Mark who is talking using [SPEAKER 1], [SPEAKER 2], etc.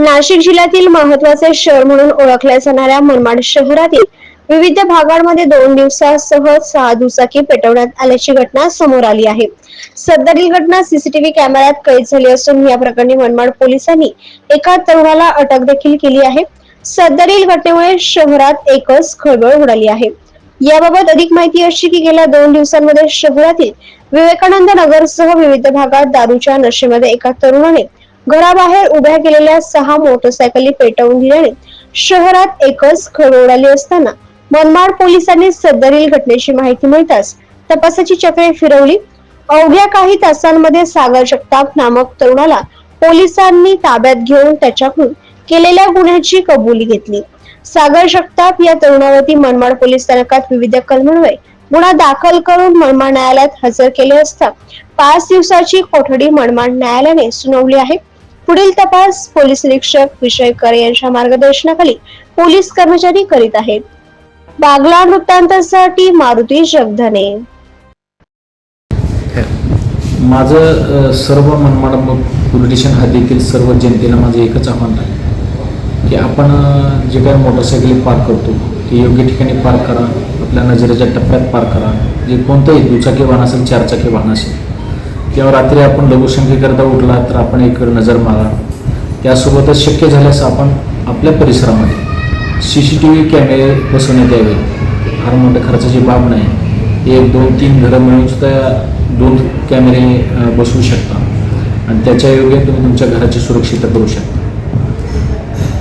[SPEAKER 1] नाशिक जिल्ह्यातील महत्त्वाचे शहर म्हणून ओळखल्या जाणाऱ्या मनमाड शहरातील विविध भागांमध्ये दोन दिवसासह सहा दुचाकी पेटवण्यात आल्याची घटना समोर आली आहे. सदरील घटना सीसीटीव्ही कॅमेऱ्यात कैद झाली असून या प्रकरणी मनमाड पोलिसांनी एका तरुणाला अटक देखील केली आहे. सदरील घटनेमुळे शहरात एकच खळबळ उडाली आहे. याबाबत अधिक माहिती अशी की गेल्या दोन दिवसांमध्ये शहरातील विवेकानंद नगरसह विविध भागात दारूच्या नशेमध्ये एका तरुणाने घराबाहेर उभ्या केलेल्या सहा मोटरसायकली पेटवून दिल्याने शहरात एकच खळबळ उडाली असताना मनमाड पोलिसांनी सदरील घटनेची माहिती मिळताच तपासाची चक्रे फिरवली. अवघ्या काही तासांमध्ये सागर जगताप नामक तरुणाला पोलिसांनी ताब्यात घेऊन त्याच्याकडून केलेल्या गुन्ह्याची कबुली घेतली. सागर जगताप या तरुणावरती मनमाड पोलीस स्थानकात विविध कलमान्वये गुन्हा दाखल करून मनमाड न्यायालयात हजर केले असता पाच दिवसाची कोठडी मनमाड न्यायालयाने सुनावली आहे. पुढील तपास पोलीस निरीक्षक विषयकर यांच्या मार्गदर्शनाखाली पोलीस कर्मचारी करीत आहेत. बागला वृत्तांतासाठी मारुती जगधने.
[SPEAKER 2] माझं सर्व मनमाड पोलिटिशियन हा देखील सर्व जनतेला माझं एकच आव्हान आहे की आपण जे काही मोटरसायकली पार्क करतो ते योग्य ठिकाणी पार्क करा आपल्या नजरेच्या टप्प्यात पार्क करा जे कोणतंही दुचाकी वाहन असेल चारचाकी वाहन असेल किंवा रात्री आपण लघुसंख्येकरता उठला तर आपण एक नजर मारा. त्यासोबतच शक्य झाल्यास आपण आपल्या परिसरामध्ये सी सी टी व्ही कॅमेरे बसवण्यात यावे. फार मोठ्या खर्चाची बाब नाही. एक दोन तीन घरं मिळून सुद्धा दोन कॅमेरे बसवू शकता. आणि त्याच्या योग्य तुम्ही तुमच्या घराची सुरक्षितता करू शकता.